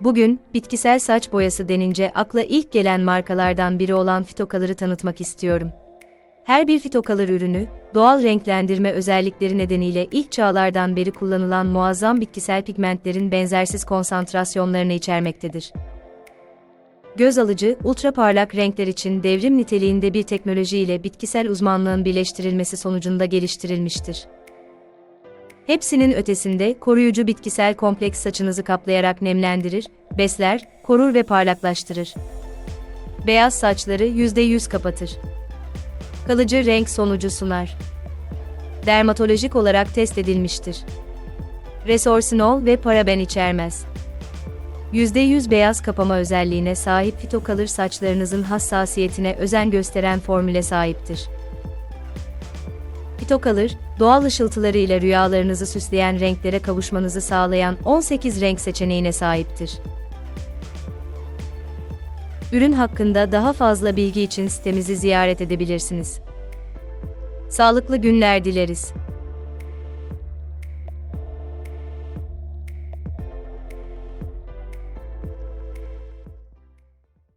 Bugün, bitkisel saç boyası denince akla ilk gelen markalardan biri olan Fitocolor'ı tanıtmak istiyorum. Her bir Fitocolor ürünü, doğal renklendirme özellikleri nedeniyle ilk çağlardan beri kullanılan muazzam bitkisel pigmentlerin benzersiz konsantrasyonlarını içermektedir. Göz alıcı, ultra parlak renkler için devrim niteliğinde bir teknoloji ile bitkisel uzmanlığın birleştirilmesi sonucunda geliştirilmiştir. Hepsinin ötesinde koruyucu bitkisel kompleks saçınızı kaplayarak nemlendirir, besler, korur ve parlaklaştırır. Beyaz saçları %100 kapatır. Kalıcı renk sonucu sunar. Dermatolojik olarak test edilmiştir. Resorsinol ve paraben içermez. %100 beyaz kapama özelliğine sahip fitokalır saçlarınızın hassasiyetine özen gösteren formüle sahiptir. Fitokalır, doğal ışıltılarıyla rüyalarınızı süsleyen renklere kavuşmanızı sağlayan 18 renk seçeneğine sahiptir. Ürün hakkında daha fazla bilgi için sitemizi ziyaret edebilirsiniz. Sağlıklı günler dileriz.